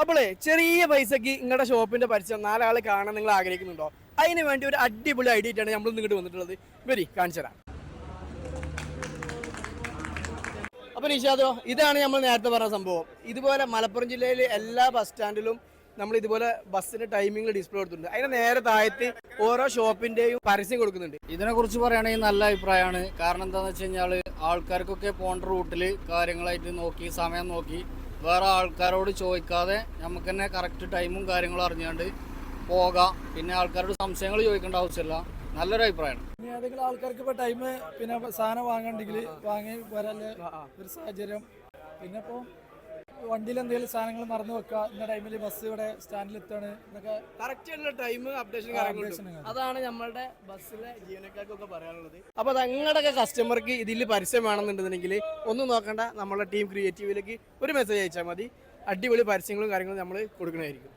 അപ്പോളേ ചെറിയ പൈസക്ക് നിങ്ങളുടെ ഷോപ്പിന്റെ പരിചയം നാലാൾ കാണാൻ നിങ്ങൾ ആഗ്രഹിക്കുന്നുണ്ടോ? അതിന് വേണ്ടി ഒരു അടിപൊളി ഐഡിയ ആയിട്ടാണ് നമ്മൾ ഇങ്ങോട്ട് വന്നിട്ടുള്ളത്. വരി കാണിച്ചു തരാം. അപ്പൊ നിഷാദോ ഇതാണ് നമ്മൾ നേരത്തെ പറഞ്ഞ സംഭവം. ഇതുപോലെ മലപ്പുറം ജില്ലയിലെ എല്ലാ ബസ് സ്റ്റാൻഡിലും നമ്മൾ ഇതുപോലെ ബസ്സിന്റെ ടൈമിംഗ് ഡിസ്പ്ലേ കൊടുത്തിട്ടുണ്ട്. അതിന് നേരെ താഴത്ത് ഓരോ ഷോപ്പിന്റെയും പരസ്യം കൊടുക്കുന്നുണ്ട്. ഇതിനെ കുറിച്ച് പറയുകയാണെങ്കിൽ നല്ല അഭിപ്രായമാണ്. കാരണം എന്താണെന്ന് വെച്ച് കഴിഞ്ഞാൽ ആൾക്കാർക്കൊക്കെ പോകേണ്ട റൂട്ടിൽ കാര്യങ്ങളായിട്ട് നോക്കി സമയം നോക്കി വേറെ ആൾക്കാരോട് ചോദിക്കാതെ നമുക്ക് തന്നെ കറക്റ്റ് ടൈമും കാര്യങ്ങളും അറിഞ്ഞുകൊണ്ട് പോകാം. പിന്നെ ആൾക്കാരോട് സംശയങ്ങൾ ചോദിക്കേണ്ട ആവശ്യമില്ല. നല്ലൊരു അഭിപ്രായമാണ്. ഇനി ഏതെങ്കിലും ആൾക്കാർക്ക് ഇപ്പൊ ടൈം പിന്നെ സാധനം വാങ്ങണ്ടെങ്കിൽ വാങ്ങി വരാനുള്ള ഒരു സാഹചര്യം. പിന്നെ ഇപ്പൊ വണ്ടിയിൽ എന്തെങ്കിലും സാധനങ്ങൾ മറന്നു വെക്കുക. ഇന്ന ടൈമിൽ ബസ് ഇവിടെ സ്റ്റാൻഡിൽ എത്താണ് എന്നൊക്കെ കറക്റ്റ് ആയിട്ടുള്ള ടൈം അപ്ഡേഷൻ കാര്യങ്ങളുണ്ട് അതാണ് നമ്മളുടെ ബസ്സിലെ ജീവനക്കാർക്കൊക്കെ പറയാനുള്ളത്. അപ്പൊ നിങ്ങളുടെയൊക്കെ കസ്റ്റമർക്ക് ഇതിൽ പരസ്യം വേണമെന്നുണ്ടെന്നുണ്ടെങ്കിൽ ഒന്നും നോക്കണ്ട. നമ്മളെ ടീം ക്രിയേറ്റീവിലേക്ക് ഒരു മെസ്സേജ് അയച്ചാൽ മതി. അടിപൊളി പരസ്യങ്ങളും കാര്യങ്ങളും നമ്മൾ കൊടുക്കണമായിരിക്കും.